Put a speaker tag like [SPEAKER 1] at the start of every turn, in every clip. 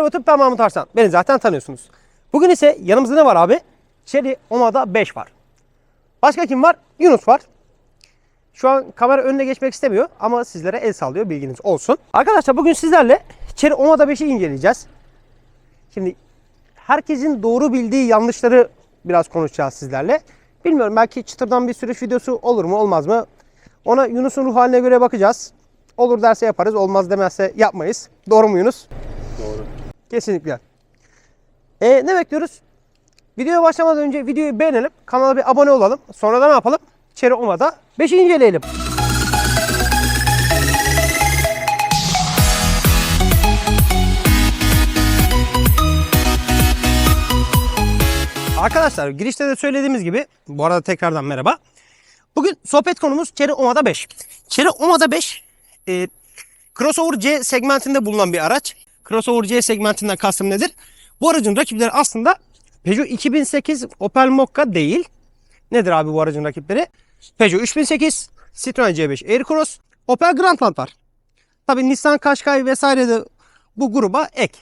[SPEAKER 1] Merhaba YouTube ben Mahmut Arslan. Beni zaten tanıyorsunuz. Bugün ise yanımızda ne var abi? Cherry Oma'da 5 var. Başka kim var? Yunus var. Şu an kamera önüne geçmek istemiyor ama sizlere el sallıyor bilginiz olsun. Arkadaşlar bugün sizlerle Cherry Oma'da 5'i inceleyeceğiz. Şimdi herkesin doğru bildiği yanlışları biraz konuşacağız sizlerle. Bilmiyorum belki çıtırdan bir sürüş videosu olur mu olmaz mı? Ona Yunus'un ruh haline göre bakacağız. Olur derse yaparız, olmaz demezse yapmayız. Doğru mu Yunus? Kesinlikle. E, ne bekliyoruz? Videoya başlamadan önce videoyu beğenelim. Kanala bir abone olalım. Sonra da ne yapalım? Cherry Oma'da 5'i inceleyelim. Arkadaşlar girişte de söylediğimiz gibi bu arada tekrardan merhaba. Bugün sohbet konumuz Cherry Oma'da 5. Cherry Oma'da 5 e, Crossover C segmentinde bulunan bir araç. Crossover C segmentinden kastım nedir? Bu aracın rakipleri aslında Peugeot 2008 Opel Mokka değil. Nedir abi bu aracın rakipleri? Peugeot 3008, Citroen C5 Aircross, Opel Grandland var. Tabii Nissan Qashqai vesaire de bu gruba ek.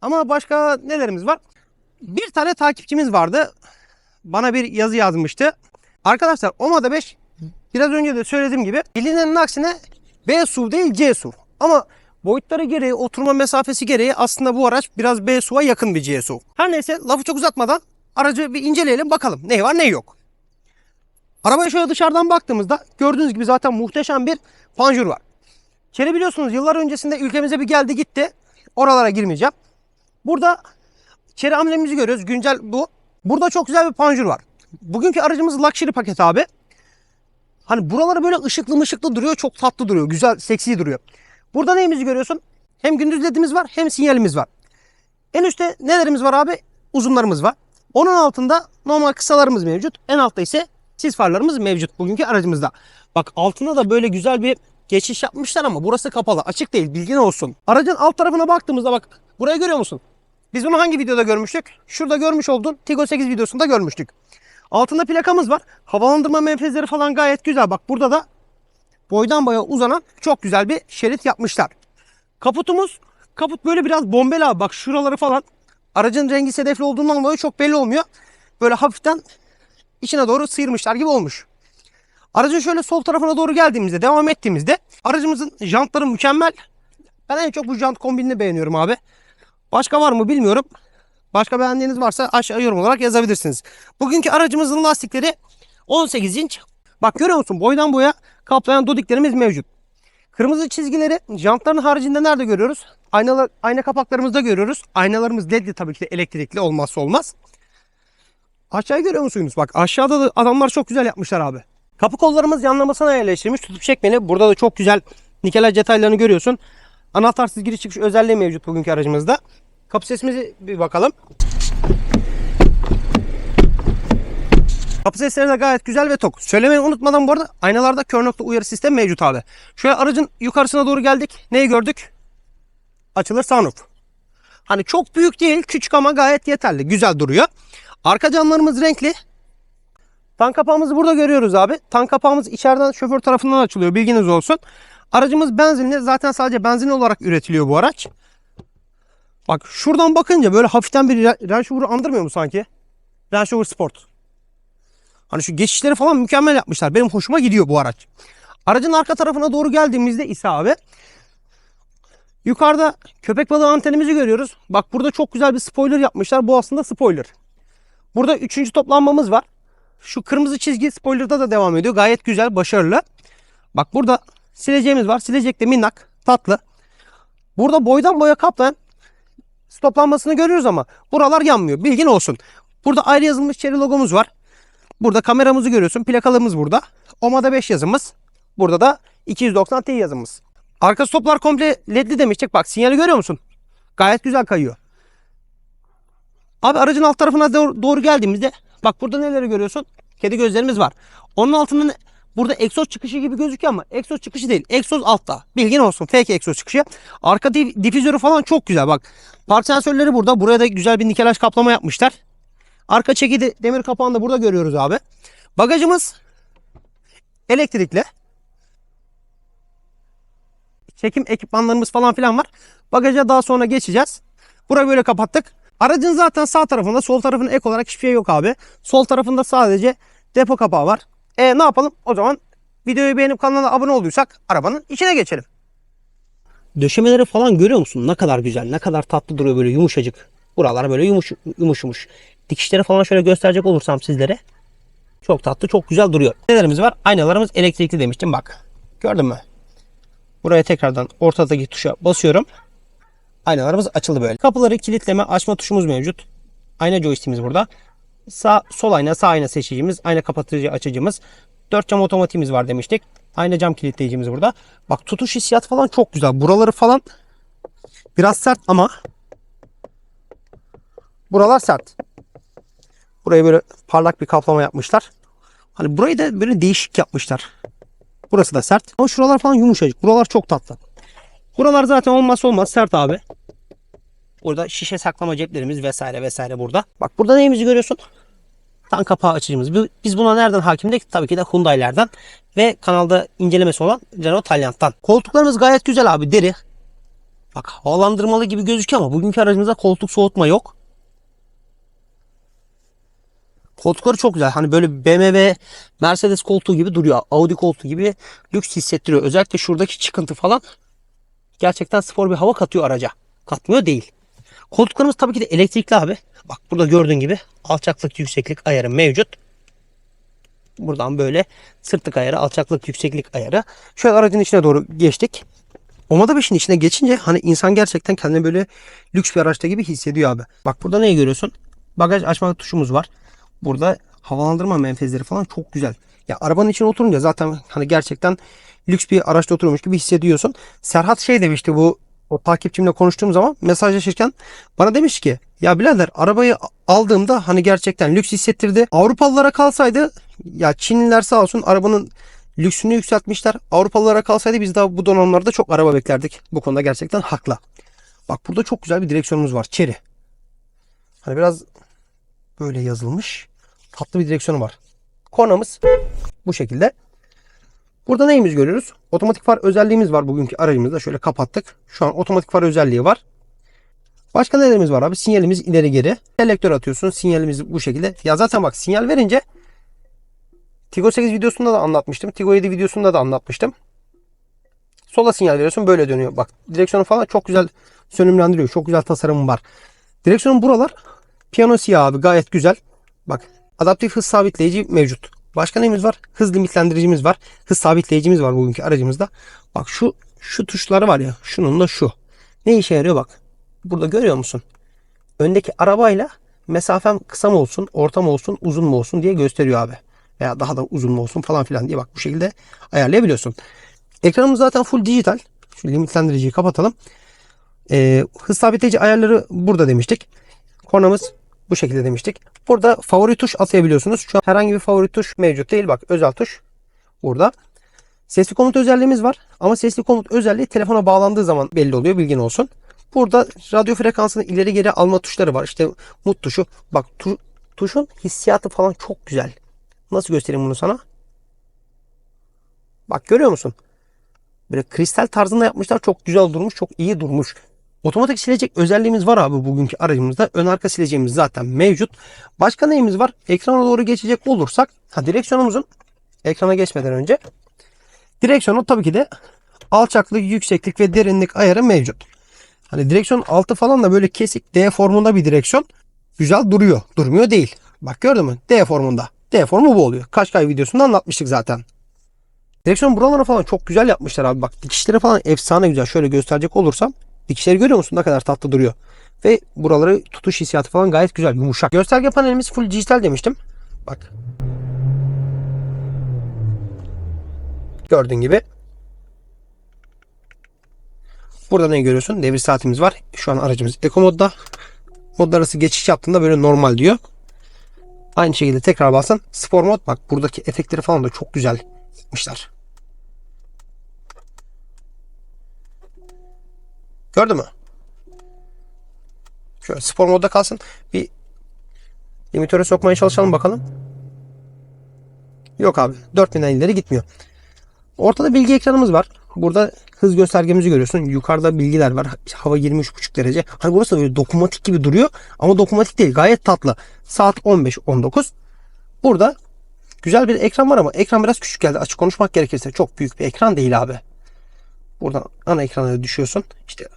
[SPEAKER 1] Ama başka nelerimiz var? Bir tane takipçimiz vardı. Bana bir yazı yazmıştı. Arkadaşlar Oma'da 5 biraz önce de söylediğim gibi bilinenin aksine B SUV değil C SUV. Ama boyutları gereği, oturma mesafesi gereği aslında bu araç biraz B SUV'a yakın bir C SUV. Her neyse lafı çok uzatmadan aracı bir inceleyelim bakalım ne var ne yok. Arabaya şöyle dışarıdan baktığımızda gördüğünüz gibi zaten muhteşem bir panjur var. Çeri biliyorsunuz yıllar öncesinde ülkemize bir geldi gitti. Oralara girmeyeceğim. Burada çeri amblemimizi görüyoruz. Güncel bu. Burada çok güzel bir panjur var. Bugünkü aracımız luxury paket abi. Hani buraları böyle ışıklı mışıklı duruyor. Çok tatlı duruyor. Güzel, seksi duruyor. Burada neyimizi görüyorsun? Hem gündüz ledimiz var hem sinyalimiz var. En üstte nelerimiz var abi? Uzunlarımız var. Onun altında normal kısalarımız mevcut. En altta ise sis farlarımız mevcut bugünkü aracımızda. Bak altında da böyle güzel bir geçiş yapmışlar ama burası kapalı. Açık değil bilgin olsun. Aracın alt tarafına baktığımızda bak burayı görüyor musun? Biz bunu hangi videoda görmüştük? Şurada görmüş olduğun Tigo 8 videosunda görmüştük. Altında plakamız var. Havalandırma menfezleri falan gayet güzel. Bak burada da boydan boya uzanan çok güzel bir şerit yapmışlar. Kaputumuz, kaput böyle biraz bombeli abi. Bak şuraları falan aracın rengi sedefli olduğundan dolayı çok belli olmuyor. Böyle hafiften içine doğru sıyırmışlar gibi olmuş. Aracın şöyle sol tarafına doğru geldiğimizde, devam ettiğimizde aracımızın jantları mükemmel. Ben en çok bu jant kombinini beğeniyorum abi. Başka var mı bilmiyorum. Başka beğendiğiniz varsa aşağı yorum olarak yazabilirsiniz. Bugünkü aracımızın lastikleri 18 inç. Bak görüyor musun boydan boya kaplayan dodiklerimiz mevcut. Kırmızı çizgileri jantların haricinde nerede görüyoruz? Aynalar, ayna kapaklarımızda görüyoruz. Aynalarımız ledli tabii ki de elektrikli olmazsa olmaz. Aşağıya görüyor musunuz? Bak aşağıda da adamlar çok güzel yapmışlar abi. Kapı kollarımız yanlamasına yerleştirilmiş. Tutup çekmeli. Burada da çok güzel nikelaj detaylarını görüyorsun. Anahtarsız giriş çıkış özelliği mevcut bugünkü aracımızda. Kapı sesimizi bir bakalım. Kapı sesleri de gayet güzel ve tok. Söylemeyi unutmadan bu arada aynalarda kör nokta uyarı sistemi mevcut abi. Şöyle aracın yukarısına doğru geldik. Neyi gördük? Açılır sunroof. Hani çok büyük değil, küçük ama gayet yeterli. Güzel duruyor. Arka camlarımız renkli. Tank kapağımızı burada görüyoruz abi. Tank kapağımız içeriden şoför tarafından açılıyor. Bilginiz olsun. Aracımız benzinli. Zaten sadece benzinli olarak üretiliyor bu araç. Bak şuradan bakınca böyle hafiften bir Range Rover'ı andırmıyor mu sanki? Range Rover Sport. Hani şu geçişleri falan mükemmel yapmışlar. Benim hoşuma gidiyor bu araç. Aracın arka tarafına doğru geldiğimizde ise abi yukarıda köpek balığı antenimizi görüyoruz. Bak burada çok güzel bir spoiler yapmışlar. Bu aslında spoiler. Burada üçüncü toplanmamız var. Şu kırmızı çizgi spoiler'da da devam ediyor. Gayet güzel, başarılı. Bak burada sileceğimiz var. Silecek de minnak, tatlı. Burada boydan boya kaplayan stoplanmasını görüyoruz ama buralar yanmıyor. Bilgin olsun. Burada ayrı yazılmış Cherry logomuz var. Burada kameramızı görüyorsun. Plakalığımız burada. Omada 5 yazımız. Burada da 290 Ti yazımız. Arka stoplar komple ledli demiştik. Bak sinyali görüyor musun? Gayet güzel kayıyor. Abi aracın alt tarafına doğru, geldiğimizde bak burada neleri görüyorsun? Kedi gözlerimiz var. Onun altında burada egzoz çıkışı gibi gözüküyor ama egzoz çıkışı değil. Egzoz altta. Bilgin olsun. Fake egzoz çıkışı. Arka dif- difüzörü falan çok güzel bak. Park sensörleri burada. Buraya da güzel bir nikelaj kaplama yapmışlar. Arka çekidi demir kapağını da burada görüyoruz abi. Bagajımız elektrikli. Çekim ekipmanlarımız falan filan var. Bagaja daha sonra geçeceğiz. Burayı böyle kapattık. Aracın zaten sağ tarafında sol tarafında ek olarak hiçbir şey yok abi. Sol tarafında sadece depo kapağı var. E ne yapalım? O zaman videoyu beğenip kanala abone olduysak arabanın içine geçelim. Döşemeleri falan görüyor musun? Ne kadar güzel, ne kadar tatlı duruyor böyle yumuşacık. Buralar böyle yumuş yumuş yumuş. Dikişleri falan şöyle gösterecek olursam sizlere. Çok tatlı, çok güzel duruyor. Nelerimiz var? Aynalarımız elektrikli demiştim bak. Gördün mü? Buraya tekrardan ortadaki tuşa basıyorum. Aynalarımız açıldı böyle. Kapıları kilitleme, açma tuşumuz mevcut. Ayna joystick'imiz burada. Sağ, sol ayna, sağ ayna seçicimiz, ayna kapatıcı açıcımız. 4 cam otomatiğimiz var demiştik. Ayna cam kilitleyicimiz burada. Bak tutuş hissiyatı falan çok güzel. Buraları falan biraz sert ama buralar sert. Buraya böyle parlak bir kaplama yapmışlar. Hani burayı da böyle değişik yapmışlar. Burası da sert. Ama şuralar falan yumuşacık. Buralar çok tatlı. Buralar zaten olmazsa olmaz sert abi. Burada şişe saklama ceplerimiz vesaire vesaire burada. Bak burada neyimizi görüyorsun? Tan kapağı açıcımız. Biz buna nereden hakimdik? Tabii ki de Hyundai'lerden ve kanalda incelemesi olan Renault Taliant'tan. Koltuklarımız gayet güzel abi deri. Bak havalandırmalı gibi gözüküyor ama bugünkü aracımızda koltuk soğutma yok. Koltukları çok güzel. Hani böyle BMW, Mercedes koltuğu gibi duruyor. Audi koltuğu gibi lüks hissettiriyor. Özellikle şuradaki çıkıntı falan gerçekten spor bir hava katıyor araca. Katmıyor değil. Koltuklarımız tabii ki de elektrikli abi. Bak burada gördüğün gibi alçaklık yükseklik ayarı mevcut. Buradan böyle sırtlık ayarı, alçaklık yükseklik ayarı. Şöyle aracın içine doğru geçtik. Omada 5'in içine geçince hani insan gerçekten kendini böyle lüks bir araçta gibi hissediyor abi. Bak burada neyi görüyorsun? Bagaj açma tuşumuz var. Burada havalandırma menfezleri falan çok güzel. Ya arabanın içine oturunca zaten hani gerçekten lüks bir araçta oturmuş gibi hissediyorsun. Serhat şey demişti bu o takipçimle konuştuğum zaman mesajlaşırken bana demiş ki ya birader arabayı aldığımda hani gerçekten lüks hissettirdi. Avrupalılara kalsaydı ya Çinliler sağ olsun arabanın lüksünü yükseltmişler. Avrupalılara kalsaydı biz daha bu donanımlarda çok araba beklerdik. Bu konuda gerçekten haklı. Bak burada çok güzel bir direksiyonumuz var. Chery. Hani biraz böyle yazılmış. Tatlı bir direksiyonu var. Kornamız bu şekilde. Burada neyimiz görüyoruz? Otomatik far özelliğimiz var bugünkü aracımızda. Şöyle kapattık. Şu an otomatik far özelliği var. Başka nelerimiz var abi? Sinyalimiz ileri geri. Selektör atıyorsun. Sinyalimiz bu şekilde. Ya zaten bak sinyal verince Tigo 8 videosunda da anlatmıştım. Tigo 7 videosunda da anlatmıştım. Sola sinyal veriyorsun böyle dönüyor. Bak direksiyonu falan çok güzel sönümlendiriyor. Çok güzel tasarımı var. Direksiyonun buralar piyano siyah abi gayet güzel. Bak adaptif hız sabitleyici mevcut. Başka neyimiz var? Hız limitlendiricimiz var. Hız sabitleyicimiz var bugünkü aracımızda. Bak şu şu tuşları var ya. Şunun da şu. Ne işe yarıyor bak. Burada görüyor musun? Öndeki arabayla mesafem kısa mı olsun, orta mı olsun, uzun mu olsun diye gösteriyor abi. Veya daha da uzun mu olsun falan filan diye bak bu şekilde ayarlayabiliyorsun. Ekranımız zaten full dijital. Şu limitlendiriciyi kapatalım. Ee, hız sabitleyici ayarları burada demiştik. Kornamız bu şekilde demiştik. Burada favori tuş atayabiliyorsunuz. Şu an herhangi bir favori tuş mevcut değil. Bak özel tuş burada. Sesli komut özelliğimiz var. Ama sesli komut özelliği telefona bağlandığı zaman belli oluyor. Bilgin olsun. Burada radyo frekansını ileri geri alma tuşları var. İşte mut tuşu. Bak tu- tuşun hissiyatı falan çok güzel. Nasıl göstereyim bunu sana? Bak görüyor musun? Böyle kristal tarzında yapmışlar. Çok güzel durmuş. Çok iyi durmuş. Otomatik silecek özelliğimiz var abi bugünkü aracımızda. Ön arka sileceğimiz zaten mevcut. Başka neyimiz var? Ekrana doğru geçecek olursak. Ha direksiyonumuzun ekrana geçmeden önce direksiyonu tabii ki de alçaklık, yükseklik ve derinlik ayarı mevcut. Hani direksiyon altı falan da böyle kesik D formunda bir direksiyon. Güzel duruyor. Durmuyor değil. Bak gördün mü? D formunda. D formu bu oluyor. Kaşkay videosunda anlatmıştık zaten. Direksiyon buraları falan çok güzel yapmışlar abi. Bak dikişleri falan efsane güzel. Şöyle gösterecek olursam dikişleri görüyor musun ne kadar tatlı duruyor. Ve buraları tutuş hissiyatı falan gayet güzel. Yumuşak. Gösterge panelimiz full dijital demiştim. Bak. Gördüğün gibi. Burada ne görüyorsun? Devir saatimiz var. Şu an aracımız Eco modda. Modlar arası geçiş yaptığında böyle normal diyor. Aynı şekilde tekrar basın. Spor mod bak buradaki efektleri falan da çok güzel yapmışlar. Gördün mü? Şöyle spor modda kalsın. Bir limitöre sokmaya çalışalım bakalım. Yok abi. 4000'den ileri gitmiyor. Ortada bilgi ekranımız var. Burada hız göstergemizi görüyorsun. Yukarıda bilgiler var. Hava 23,5 derece. Hani burası da böyle dokunmatik gibi duruyor. Ama dokunmatik değil. Gayet tatlı. Saat 15.19. Burada güzel bir ekran var ama ekran biraz küçük geldi. Açık konuşmak gerekirse çok büyük bir ekran değil abi. Buradan ana ekrana düşüyorsun. İşte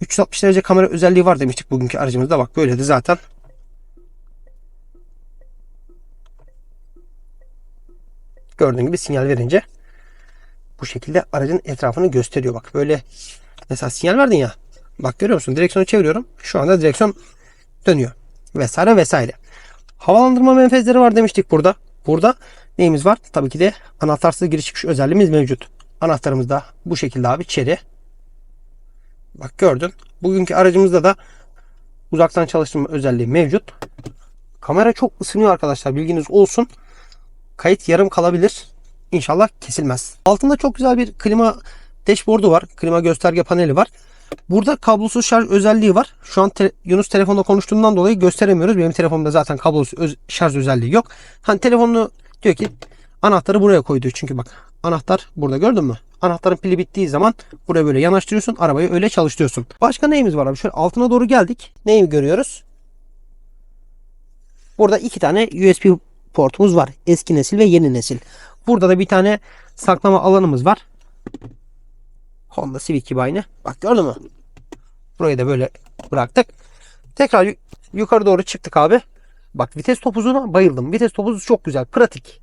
[SPEAKER 1] 360 derece kamera özelliği var demiştik bugünkü aracımızda. Bak böyledi zaten. Gördüğün gibi sinyal verince bu şekilde aracın etrafını gösteriyor. Bak böyle mesela sinyal verdin ya. Bak görüyor musun? Direksiyonu çeviriyorum. Şu anda direksiyon dönüyor. Vesaire vesaire. Havalandırma menfezleri var demiştik burada. Burada neyimiz var? Tabii ki de anahtarsız giriş çıkış özelliğimiz mevcut. Anahtarımız da bu şekilde abi çeri. Bak gördün. Bugünkü aracımızda da uzaktan çalıştırma özelliği mevcut. Kamera çok ısınıyor arkadaşlar. Bilginiz olsun. Kayıt yarım kalabilir. İnşallah kesilmez. Altında çok güzel bir klima dashboard'u var. Klima gösterge paneli var. Burada kablosuz şarj özelliği var. Şu an te- Yunus telefonda konuştuğundan dolayı gösteremiyoruz. Benim telefonumda zaten kablosuz öz- şarj özelliği yok. Hani telefonunu diyor ki anahtarı buraya koy. Çünkü bak anahtar burada gördün mü? Anahtarın pili bittiği zaman buraya böyle yanaştırıyorsun. Arabayı öyle çalıştırıyorsun. Başka neyimiz var abi? Şöyle altına doğru geldik. Neyi görüyoruz? Burada iki tane USB portumuz var. Eski nesil ve yeni nesil. Burada da bir tane saklama alanımız var. Honda Civic gibi aynı. Bak gördün mü? Burayı da böyle bıraktık. Tekrar yu- yukarı doğru çıktık abi. Bak vites topuzuna bayıldım. Vites topuzu çok güzel. Pratik.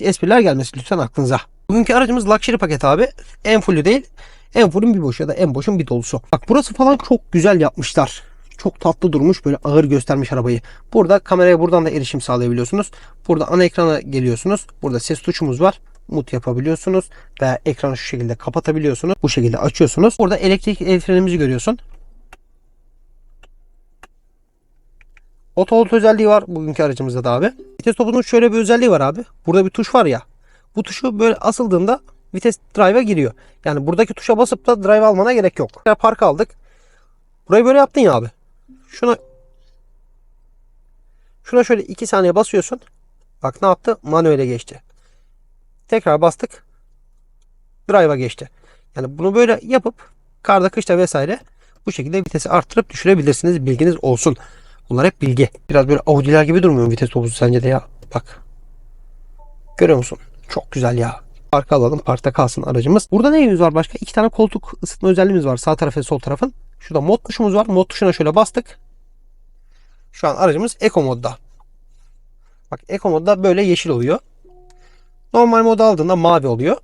[SPEAKER 1] Espriler gelmesin lütfen aklınıza. Bugünkü aracımız Luxury paket abi. En fullü değil. En fullün bir boşu ya da en boşun bir dolusu. Bak burası falan çok güzel yapmışlar. Çok tatlı durmuş. Böyle ağır göstermiş arabayı. Burada kameraya buradan da erişim sağlayabiliyorsunuz. Burada ana ekrana geliyorsunuz. Burada ses tuşumuz var. Mut yapabiliyorsunuz. Veya ekranı şu şekilde kapatabiliyorsunuz. Bu şekilde açıyorsunuz. Burada elektrik el frenimizi görüyorsun. Hold özelliği var bugünkü aracımızda da abi. Vites topunun şöyle bir özelliği var abi. Burada bir tuş var ya. Bu tuşu böyle asıldığında vites drive'a giriyor. Yani buradaki tuşa basıp da drive almana gerek yok. Park aldık. Burayı böyle yaptın ya abi. Şuna şuna şöyle 2 saniye basıyorsun. Bak ne yaptı? Manuele geçti. Tekrar bastık. Drive'a geçti. Yani bunu böyle yapıp karda kışta vesaire bu şekilde vitesi arttırıp düşürebilirsiniz. Bilginiz olsun. Bunlar hep bilgi. Biraz böyle Audi'ler gibi durmuyor mu vites topuzu sence de ya? Bak. Görüyor musun? Çok güzel ya. Parka alalım. Parkta kalsın aracımız. Burada neyimiz var başka? İki tane koltuk ısıtma özelliğimiz var. Sağ taraf ve sol tarafın. Şurada mod tuşumuz var. Mod tuşuna şöyle bastık. Şu an aracımız Eco modda. Bak Eco modda böyle yeşil oluyor. Normal moda aldığında mavi oluyor.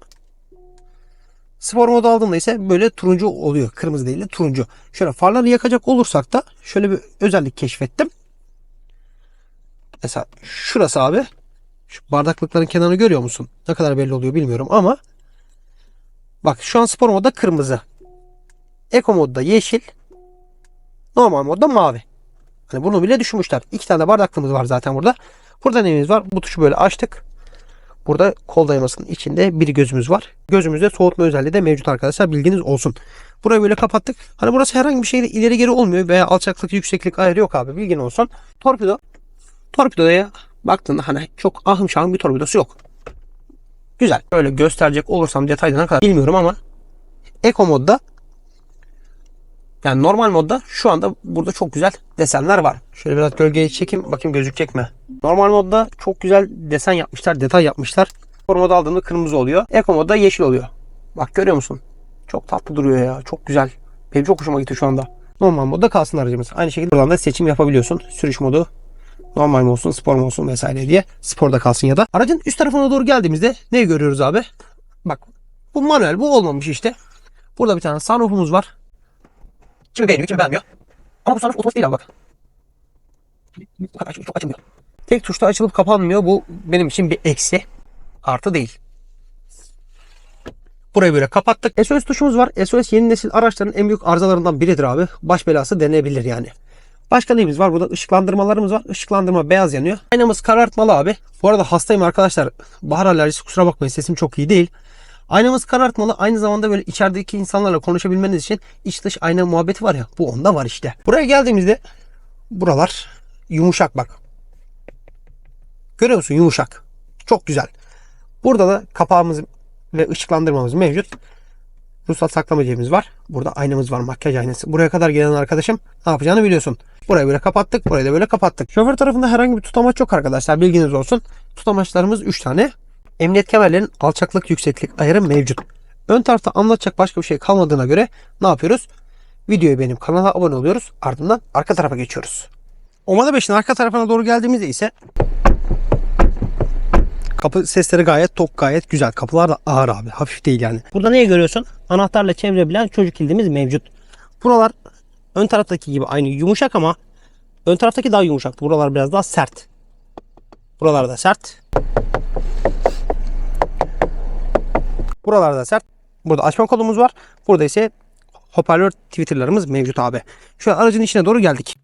[SPEAKER 1] Spor modu aldığında ise böyle turuncu oluyor. Kırmızı değil de turuncu. Şöyle farları yakacak olursak da şöyle bir özellik keşfettim. Mesela şurası abi. Şu bardaklıkların kenarını görüyor musun? Ne kadar belli oluyor bilmiyorum ama bak şu an spor modda kırmızı. Eco modda yeşil. Normal modda mavi. Hani bunu bile düşünmüşler. İki tane bardaklığımız var zaten burada. Burada neyimiz var? Bu tuşu böyle açtık. Burada kol dayamasının içinde bir gözümüz var. Gözümüzde soğutma özelliği de mevcut arkadaşlar. Bilginiz olsun. Burayı böyle kapattık. Hani burası herhangi bir şeyde ileri geri olmuyor veya alçaklık yükseklik ayarı yok abi. Bilgin olsun. Torpido. Torpidoya baktığında hani çok ahım şahım bir torpidosu yok. Güzel. Böyle gösterecek olursam detaylı ne kadar bilmiyorum ama Eco modda yani normal modda şu anda burada çok güzel desenler var. Şöyle biraz gölgeye çekeyim bakayım gözükecek mi? Normal modda çok güzel desen yapmışlar, detay yapmışlar. Spor moda aldığımda kırmızı oluyor. Eco modda yeşil oluyor. Bak görüyor musun? Çok tatlı duruyor ya. Çok güzel. Benim çok hoşuma gitti şu anda. Normal modda kalsın aracımız. Aynı şekilde buradan da seçim yapabiliyorsun. Sürüş modu normal mi olsun, spor mu olsun vesaire diye. Sporda kalsın ya da. Aracın üst tarafına doğru geldiğimizde ne görüyoruz abi? Bak bu manuel bu olmamış işte. Burada bir tane sunroofumuz var. Kimi beğeniyor, kimi beğenmiyor. Ama bu sunroof otomatik değil abi bak. Bak aç- çok açılmıyor. Tek tuşta açılıp kapanmıyor. Bu benim için bir eksi. Artı değil. Burayı böyle kapattık. SOS tuşumuz var. SOS yeni nesil araçların en büyük arızalarından biridir abi. Baş belası denebilir yani. Başka neyimiz var? Burada ışıklandırmalarımız var. Işıklandırma beyaz yanıyor. Aynamız karartmalı abi. Bu arada hastayım arkadaşlar. Bahar alerjisi kusura bakmayın sesim çok iyi değil. Aynamız karartmalı. Aynı zamanda böyle içerideki insanlarla konuşabilmeniz için iç dış ayna muhabbeti var ya. Bu onda var işte. Buraya geldiğimizde buralar yumuşak bak. Görüyor musun? Yumuşak. Çok güzel. Burada da kapağımız ve ışıklandırmamız mevcut. Ruhsat saklama cebimiz var. Burada aynamız var, makyaj aynası. Buraya kadar gelen arkadaşım ne yapacağını biliyorsun. Burayı böyle kapattık, burayı da böyle kapattık. Şoför tarafında herhangi bir tutamaç yok arkadaşlar. Bilginiz olsun. Tutamaçlarımız 3 tane. Emniyet kemerlerin alçaklık yükseklik ayarı mevcut. Ön tarafta anlatacak başka bir şey kalmadığına göre ne yapıyoruz? Videoyu beğenip kanala abone oluyoruz. Ardından arka tarafa geçiyoruz. Omada 5'in arka tarafına doğru geldiğimizde ise Kapı sesleri gayet tok, gayet güzel. Kapılar da ağır abi. Hafif değil yani. Burada neyi görüyorsun? Anahtarla çevirebilen çocuk kilidimiz mevcut. Buralar ön taraftaki gibi aynı yumuşak ama ön taraftaki daha yumuşaktı. Buralar biraz daha sert. Buralar da sert. Buralar da sert. Burada açma kolumuz var. Burada ise hoparlör twitterlarımız mevcut abi. Şu an aracın içine doğru geldik.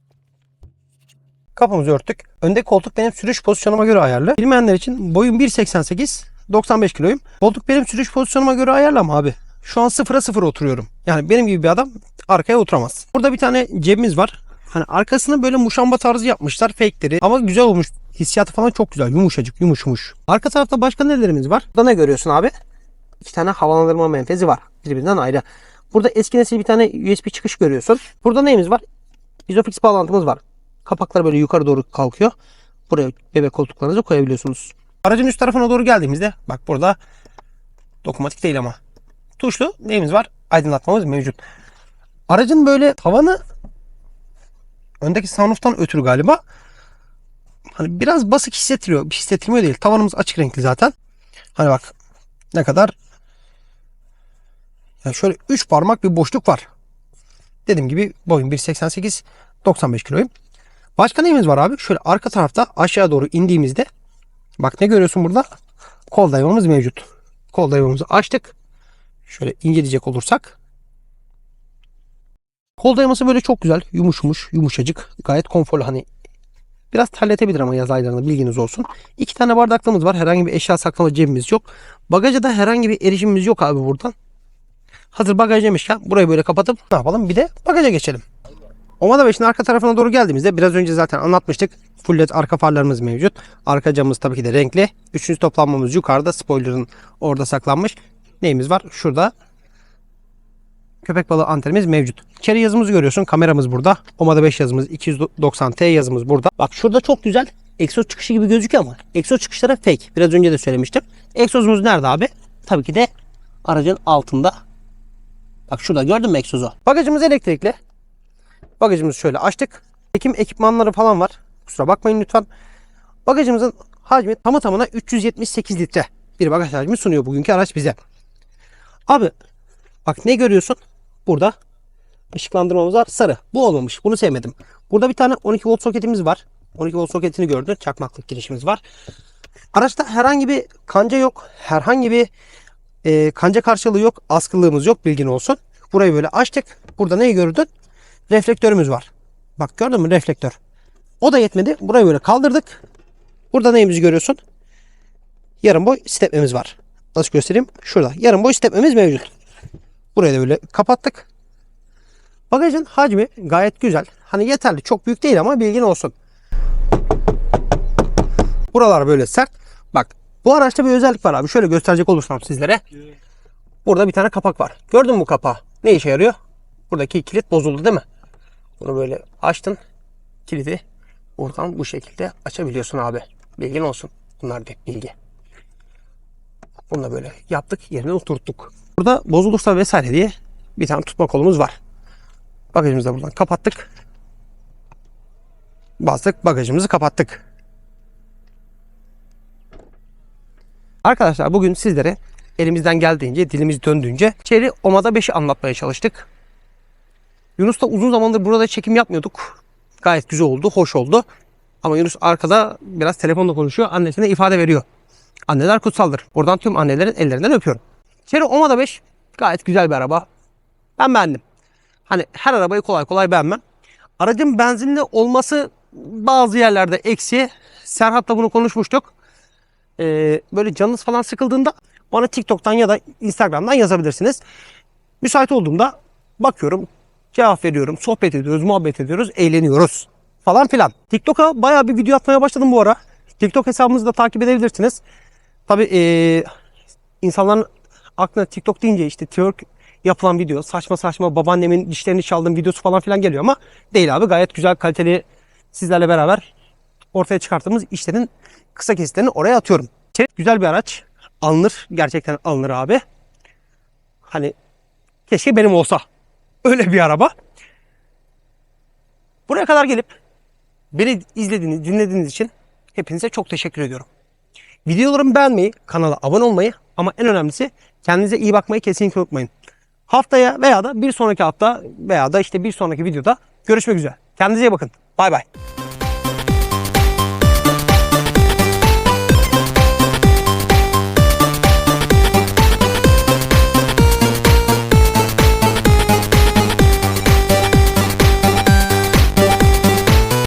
[SPEAKER 1] Kapımızı örttük. Öndeki koltuk benim sürüş pozisyonuma göre ayarlı. Bilmeyenler için boyum 1.88, 95 kiloyum. Koltuk benim sürüş pozisyonuma göre ayarlı abi. Şu an sıfıra sıfır oturuyorum. Yani benim gibi bir adam arkaya oturamaz. Burada bir tane cebimiz var. Hani arkasını böyle muşamba tarzı yapmışlar fake'leri. Ama güzel olmuş. Hissiyatı falan çok güzel. Yumuşacık, yumuşmuş. Arka tarafta başka nelerimiz var? Burada ne görüyorsun abi? İki tane havalandırma menfezi var. Birbirinden ayrı. Burada eski nesil bir tane USB çıkış görüyorsun. Burada neyimiz var? Isofix bağlantımız var. Kapaklar böyle yukarı doğru kalkıyor. Buraya bebek koltuklarınızı koyabiliyorsunuz. Aracın üst tarafına doğru geldiğimizde bak burada dokunmatik değil ama tuşlu neyimiz var? Aydınlatmamız mevcut. Aracın böyle tavanı öndeki sunroof'tan ötürü galiba hani biraz basık hissettiriyor. Hissettirmiyor değil. Tavanımız açık renkli zaten. Hani bak ne kadar yani şöyle 3 parmak bir boşluk var. Dediğim gibi boyum 1.88 95 kiloyum. Başka neyimiz var abi? Şöyle arka tarafta aşağı doğru indiğimizde bak ne görüyorsun burada? Kol dayamamız mevcut. Kol dayamamızı açtık. Şöyle inceleyecek olursak kol dayaması böyle çok güzel. Yumuşmuş, yumuşacık. Gayet konforlu hani Biraz terletebilir ama yaz aylarında bilginiz olsun. İki tane bardaklığımız var. Herhangi bir eşya saklama cebimiz yok. Bagaja da herhangi bir erişimimiz yok abi buradan. Hazır bagaj demişken burayı böyle kapatıp ne yapalım? Bir de bagaja geçelim. Omada 5'in arka tarafına doğru geldiğimizde biraz önce zaten anlatmıştık. Full led arka farlarımız mevcut. Arka camımız tabii ki de renkli. Üçüncü toplanmamız yukarıda. Spoiler'ın orada saklanmış. Neyimiz var? Şurada köpek balığı antenimiz mevcut. İçeri yazımızı görüyorsun. Kameramız burada. Omada 5 yazımız 290T yazımız burada. Bak şurada çok güzel egzoz çıkışı gibi gözüküyor ama egzoz çıkışları fake. Biraz önce de söylemiştim. Egzozumuz nerede abi? Tabii ki de aracın altında. Bak şurada gördün mü egzozu? Bagajımız elektrikli. Bagajımızı şöyle açtık. Çekim ekipmanları falan var. Kusura bakmayın lütfen. Bagajımızın hacmi tamı tamına 378 litre bir bagaj hacmi sunuyor bugünkü araç bize. Abi bak ne görüyorsun? Burada ışıklandırmamız var sarı. Bu olmamış. Bunu sevmedim. Burada bir tane 12 volt soketimiz var. 12 volt soketini gördün. Çakmaklık girişimiz var. Araçta herhangi bir kanca yok. Herhangi bir e, kanca karşılığı yok. Askılığımız yok. Bilgin olsun. Burayı böyle açtık. Burada neyi gördün? Reflektörümüz var. Bak gördün mü reflektör. O da yetmedi. Burayı böyle kaldırdık. Burada neyimizi görüyorsun? Yarım boy stepmemiz var. Nasıl göstereyim? Şurada. Yarım boy stepmemiz mevcut. Burayı da böyle kapattık. Bagajın hacmi gayet güzel. Hani yeterli. Çok büyük değil ama bilgin olsun. Buralar böyle sert. Bak bu araçta bir özellik var abi. Şöyle gösterecek olursam sizlere. Burada bir tane kapak var. Gördün mü bu kapağı? Ne işe yarıyor? Buradaki kilit bozuldu değil mi? Bunu böyle açtın. Kilidi buradan bu şekilde açabiliyorsun abi. Bilgin olsun. Bunlar da bilgi. Bunu da böyle yaptık. Yerine oturttuk. Burada bozulursa vesaire diye bir tane tutma kolumuz var. Bagajımızı da buradan kapattık. Bastık. Bagajımızı kapattık. Arkadaşlar bugün sizlere elimizden geldiğince, dilimiz döndüğünce Cherry Omada 5'i anlatmaya çalıştık. Yunus da uzun zamandır burada çekim yapmıyorduk. Gayet güzel oldu, hoş oldu. Ama Yunus arkada biraz telefonla konuşuyor. Annesine ifade veriyor. Anneler kutsaldır. Buradan tüm annelerin ellerinden öpüyorum. Cherry Omada 5 gayet güzel bir araba. Ben beğendim. Hani her arabayı kolay kolay beğenmem. Aracın benzinli olması bazı yerlerde eksi. Serhat'la bunu konuşmuştuk. Ee, böyle canınız falan sıkıldığında bana TikTok'tan ya da Instagram'dan yazabilirsiniz. Müsait olduğumda bakıyorum, cevap veriyorum, sohbet ediyoruz, muhabbet ediyoruz, eğleniyoruz falan filan. TikTok'a bayağı bir video atmaya başladım bu ara. TikTok hesabımızı da takip edebilirsiniz. Tabii ee, insanların aklına TikTok deyince işte twerk yapılan video, saçma saçma babaannemin dişlerini çaldığım videosu falan filan geliyor ama değil abi. Gayet güzel kaliteli sizlerle beraber ortaya çıkarttığımız işlerin kısa kesitlerini oraya atıyorum. Güzel bir araç. Alınır. Gerçekten alınır abi. Hani keşke benim olsa. Öyle bir araba. Buraya kadar gelip beni izlediğiniz, dinlediğiniz için hepinize çok teşekkür ediyorum. Videolarımı beğenmeyi, kanala abone olmayı ama en önemlisi kendinize iyi bakmayı kesinlikle unutmayın. Haftaya veya da bir sonraki hafta veya da işte bir sonraki videoda görüşmek üzere. Kendinize iyi bakın. Bay bay.